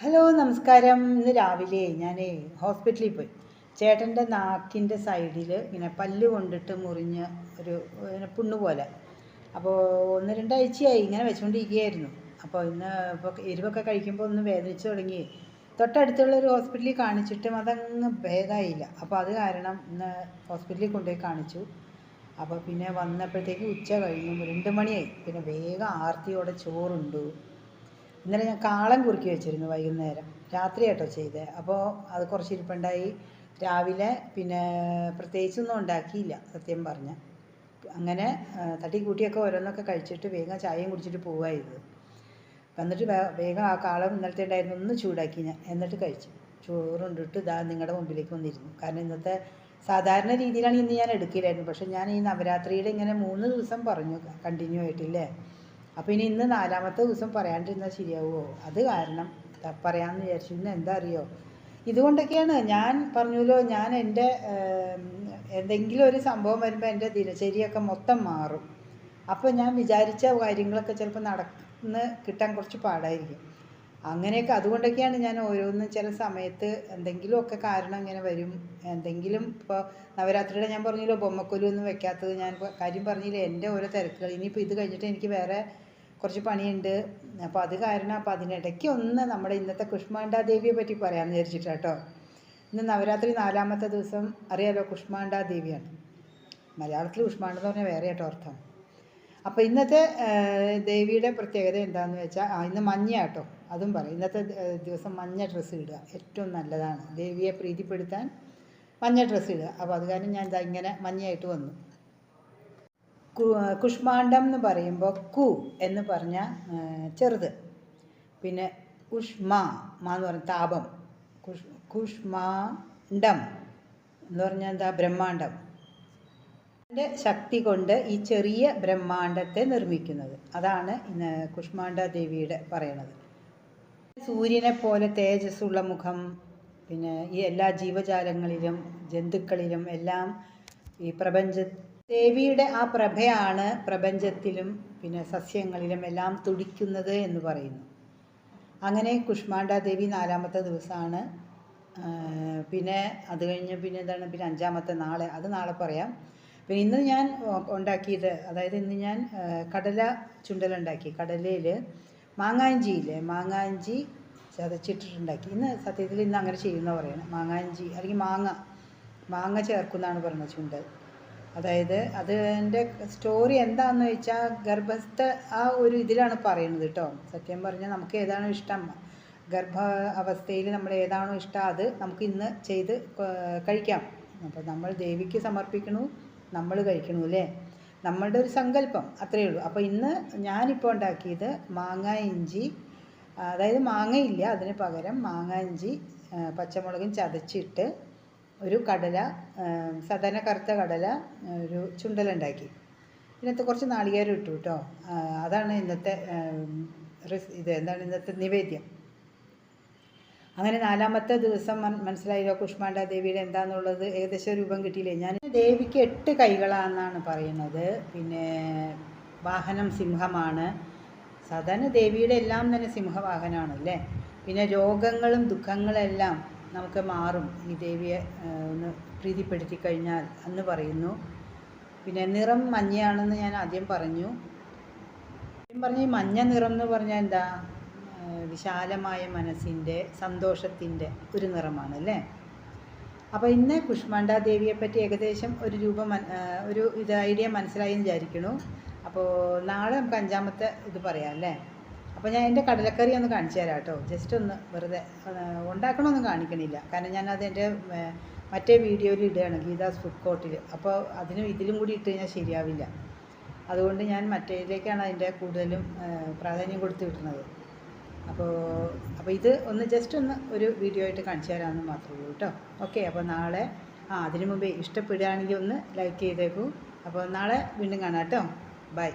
Hello നമസ്കാരം. ഇന്ന് രാവിലെ ഞാൻ ഹോസ്പിറ്റലിൽ പോയി. ചേട്ടന്റെ നാക്കിന്റെ സൈഡിൽ ഇങ്ങനെ പല്ല് കൊണ്ടിട്ട് മുറിഞ്ഞ് ഒരു പുണ്ണ് പോലെ. അപ്പോൾ ഒന്ന് രണ്ടാഴ്ചയായി ഇങ്ങനെ വെച്ചുകൊണ്ടിരിക്കുകയായിരുന്നു. അപ്പോൾ ഇന്ന് ഇപ്പോൾ എരിവൊക്കെ കഴിക്കുമ്പോൾ ഒന്ന് വേദനിച്ച് തുടങ്ങി. തൊട്ടടുത്തുള്ള ഒരു ഹോസ്പിറ്റലിൽ കാണിച്ചിട്ടും അതങ്ങ് ഭേദമായില്ല അപ്പോൾ അത് കാരണം ഇന്ന് ഹോസ്പിറ്റലിൽ കൊണ്ടുപോയി കാണിച്ചു. അപ്പോൾ പിന്നെ വന്നപ്പോഴത്തേക്ക് ഉച്ച കഴിഞ്ഞു. രണ്ട് മണിയായി. പിന്നെ വേഗം ആർത്തിയോടെ ചോറുണ്ടു. ഇന്നലെ ഞാൻ കാളം കുറുക്കി വെച്ചിരുന്നു വൈകുന്നേരം. രാത്രി കേട്ടോ ചെയ്തത് അപ്പോൾ അത് കുറച്ച് ഇരിപ്പുണ്ടായി. രാവിലെ പിന്നെ പ്രത്യേകിച്ചൊന്നും ഉണ്ടാക്കിയില്ല സത്യം പറഞ്ഞ. അങ്ങനെ തട്ടി തട്ടിക്കൂട്ടിയൊക്കെ ഓരോന്നൊക്കെ കഴിച്ചിട്ട് വേഗം ചായയും കുടിച്ചിട്ട് പോവായിരുന്നു എന്നിട്ട് വേഗം ആ കാളം ഇന്നലത്തെ ഉണ്ടായിരുന്നു ഒന്ന് ചൂടാക്കി ഞാൻ. എന്നിട്ട് കഴിച്ചു. ചോറുണ്ടിട്ട് ഇതാ നിങ്ങളുടെ മുമ്പിലേക്ക് വന്നിരുന്നു. കാരണം ഇന്നത്തെ സാധാരണ രീതിയിലാണ് ഇന്ന് ഞാൻ എടുക്കില്ലായിരുന്നു പക്ഷെ ഞാൻ ഈ നവരാത്രിയുടെ ഇങ്ങനെ മൂന്ന് ദിവസം പറഞ്ഞു കണ്ടിന്യൂ ആയിട്ടില്ലേ? അപ്പോൾ ഇനി ഇന്ന് നാലാമത്തെ ദിവസം പറയാണ്ടിരുന്നാൽ ശരിയാവുമോ അത് കാരണം പറയാമെന്ന് വിചാരിച്ചു. ഇന്ന് എന്താ അറിയോ ഇതുകൊണ്ടൊക്കെയാണ് ഞാൻ പറഞ്ഞല്ലോ ഞാൻ എന്റെ എന്തെങ്കിലും ഒരു സംഭവം വരുമ്പോൾ എന്റെ ദിനചര്യയൊക്കെ മൊത്തം മാറും. അപ്പോൾ ഞാൻ വിചാരിച്ച കാര്യങ്ങളൊക്കെ ചിലപ്പോൾ നടന്ന് കിട്ടാൻ കുറച്ച് പാടായിരിക്കും. അങ്ങനെയൊക്കെ അതുകൊണ്ടൊക്കെയാണ് ഞാൻ ഓരോന്നും ചില സമയത്ത് എന്തെങ്കിലുമൊക്കെ കാരണം ഇങ്ങനെ വരും. എന്തെങ്കിലും ഇപ്പോൾ നവരാത്രിയുടെ ഞാൻ പറഞ്ഞല്ലോ ബൊമ്മക്കൊലു ഒന്നും വെക്കാത്തത് ഞാൻ കാര്യം പറഞ്ഞില്ലേ എന്റെ ഓരോ തിരക്കുകൾ. ഇനിയിപ്പോൾ ഇത് കഴിഞ്ഞിട്ട് എനിക്ക് വേറെ കുറച്ച് പണിയുണ്ട്. അപ്പോൾ അത് കാരണം അപ്പോൾ അതിനിടയ്ക്ക് ഒന്ന് നമ്മുടെ ഇന്നത്തെ കുഷ്മാണ്ഡ ദേവിയെ പറ്റി പറയാമെന്ന് വിചാരിച്ചിട്ടാട്ടോ ഇന്ന് നവരാത്രി നാലാമത്തെ ദിവസം അറിയാലോ കുഷ്മാണ്ഡ ദേവിയാണ്. മലയാളത്തിൽ കുഷ്മാണ്ഡ എന്ന് പറഞ്ഞാൽ വേറെ കേട്ടോ അർത്ഥം. അപ്പോൾ ഇന്നത്തെ ദേവിയുടെ പ്രത്യേകത എന്താണെന്ന് വെച്ചാൽ ആ, ഇന്ന് മഞ്ഞ കേട്ടോ അതും പറയും. ഇന്നത്തെ ദിവസം മഞ്ഞ ഡ്രസ്സ് ഇടുക. ഏറ്റവും നല്ലതാണ്. ദേവിയെ പ്രീതിപ്പെടുത്താൻ മഞ്ഞ ഡ്രസ്സ് ഇടുക. അപ്പോൾ അത് കാരണം ഞാൻ ഇതാ ഇങ്ങനെ മഞ്ഞയായിട്ട് വന്നു. കുഷ്മാണ്ഡം എന്ന് പറയുമ്പോൾ കു എന്ന് പറഞ്ഞ ചെറുത്. പിന്നെ കുഷ്മ മാ എന്ന് പറഞ്ഞ താപം. കുഷ് കുഷ്മാണ്ഡം എന്ന് പറഞ്ഞാൽ എന്താ? ബ്രഹ്മാണ്ഡം. അതിന്റെ ശക്തി കൊണ്ട് ഈ ചെറിയ ബ്രഹ്മാണ്ഡത്തെ നിർമ്മിക്കുന്നത്. അതാണ് ഇന്ന് കുഷ്മാണ്ഡ ദേവിയുടെ പറയണത്. സൂര്യനെ പോലെ തേജസ്സുള്ള മുഖം പിന്നെ ഈ എല്ലാ ജീവജാലങ്ങളിലും ജന്തുക്കളിലും എല്ലാം ഈ പ്രപഞ്ച ദേവിയുടെ ആ പ്രഭയാണ് പ്രപഞ്ചത്തിലും പിന്നെ സസ്യങ്ങളിലും എല്ലാം തുടിക്കുന്നത് എന്ന് പറയുന്നു. അങ്ങനെ കുഷ്മാണ്ട ദേവി നാലാമത്തെ ദിവസമാണ്. പിന്നെ അത് കഴിഞ്ഞ് പിന്നെ എന്താണ്? പിന്നെ അഞ്ചാമത്തെ നാളെ. അത് നാളെ പറയാം. പിന്നെ ഇന്ന് ഞാൻ ഉണ്ടാക്കിയത് അതായത് ഇന്ന് ഞാൻ കടല ചുണ്ടലുണ്ടാക്കി കടലയിൽ മാങ്ങാഞ്ചിയില്ലേ മാങ്ങാഞ്ചി ചതച്ചിട്ടിട്ടുണ്ടാക്കി. ഇന്ന് സത്യത്തിൽ ഇന്ന് അങ്ങനെ ചെയ്യുന്ന പറയണം. മാങ്ങാഞ്ചി അല്ലെങ്കിൽ മാങ്ങ മാങ്ങ ചേർക്കുന്നതാണ് പറയുന്നത് ചുണ്ടൽ അതായത് അതിന്റെ സ്റ്റോറി എന്താണെന്ന് വെച്ചാൽ ഗർഭസ്ഥ ആ ഒരു ഇതിലാണ് പറയുന്നത് കേട്ടോ സത്യം പറഞ്ഞാൽ നമുക്ക് ഏതാണോ ഇഷ്ടം. ഗർഭ അവസ്ഥയിൽ നമ്മൾ ഏതാണോ ഇഷ്ടം അത് നമുക്ക് ഇന്ന് ചെയ്ത് കഴിക്കാം. അപ്പോൾ നമ്മൾ ദേവിക്ക് സമർപ്പിക്കണു നമ്മൾ കഴിക്കണു അല്ലേ? നമ്മളുടെ ഒരു സങ്കല്പം അത്രയേ ഉള്ളൂ. അപ്പോൾ ഇന്ന് ഞാനിപ്പോൾ ഉണ്ടാക്കിയത് മാങ്ങ ഇഞ്ചി അതായത് മാങ്ങയില്ല അതിന് പകരം മാങ്ങ ഇഞ്ചി പച്ചമുളകും ചതച്ചിട്ട് ഒരു കടല സാധാരണ കറുത്ത കടല ഒരു ചുണ്ടലുണ്ടാക്കി. ഇതിനകത്ത് കുറച്ച് നാളികേരം ഇട്ടു കേട്ടോ. അതാണ് ഇന്നത്തെ ഇത് എന്താണ് ഇന്നത്തെ നിവേദ്യം. അങ്ങനെ നാലാമത്തെ ദിവസം മനസ്സിലായില്ലോ കുഷ്മാണ്ട ദേവിയുടെ എന്താണെന്നുള്ളത് ഏകദേശം രൂപം കിട്ടിയില്ലേ? ഞാൻ ദേവിക്ക് എട്ട് കൈകളാണെന്നാണ് പറയുന്നത്. പിന്നെ വാഹനം സിംഹമാണ്. സാധാരണ ദേവിയുടെ എല്ലാം തന്നെ സിംഹവാഹനമാണല്ലേ? പിന്നെ രോഗങ്ങളും ദുഃഖങ്ങളെല്ലാം നമുക്ക് മാറും. ഈ ദേവിയെ ഒന്ന് പ്രീതിപ്പെടുത്തി കഴിഞ്ഞാൽ എന്ന് പറയുന്നു. പിന്നെ നിറം മഞ്ഞയാണെന്ന് ഞാൻ ആദ്യം പറഞ്ഞു. ആദ്യം പറഞ്ഞ ഈ മഞ്ഞ നിറം എന്ന് പറഞ്ഞാൽ എന്താ? വിശാലമായ മനസ്സിന്റെ സന്തോഷത്തിന്റെ ഒരു നിറമാണ് അല്ലേ അപ്പോൾ ഇന്ന് കുഷ്മാണ്ട ദേവിയെ പറ്റി ഏകദേശം ഒരു രൂപ ഒരു ഇത് ഐഡിയ മനസ്സിലായി എന്ന് വിചാരിക്കണു അപ്പോൾ നാളെ നമുക്ക് അഞ്ചാമത്തെ ഇത് പറയാം അല്ലേ? അപ്പോൾ ഞാൻ എന്റെ കടലക്കറി ഒന്ന് കാണിച്ചു തരാം കേട്ടോ. ജസ്റ്റ് ഒന്ന് വെറുതെ ഉണ്ടാക്കണമെന്ന് കാണിക്കണില്ല. കാരണം ഞാനത് എന്റെ മറ്റേ വീഡിയോയിൽ ഇടുകയാണ് ഗീതാസ് ഫുഡ് കോർട്ടിൽ അപ്പോൾ അതിനും ഇതിലും കൂടി ഇട്ട് കഴിഞ്ഞാൽ ശരിയാവില്ല. അതുകൊണ്ട് ഞാൻ മറ്റേതിലേക്കാണ് അതിന്റെ കൂടുതലും പ്രാധാന്യം കൊടുത്ത് വിടുന്നത്. അപ്പോൾ അപ്പോൾ ഇത് ഒന്ന് ജസ്റ്റ് ഒന്ന് ഒരു വീഡിയോ ആയിട്ട് കാണിച്ചു തരാമെന്ന് മാത്രമേ ഉള്ളൂ കേട്ടോ. ഓക്കെ അപ്പോൾ നാളെ ആ അതിനു മുമ്പേ ഇഷ്ടപ്പെടുകയാണെങ്കിൽ ഒന്ന് ലൈക്ക് ചെയ്തേക്കൂ. അപ്പോൾ നാളെ വീണ്ടും കാണാം കേട്ടോ. ബൈ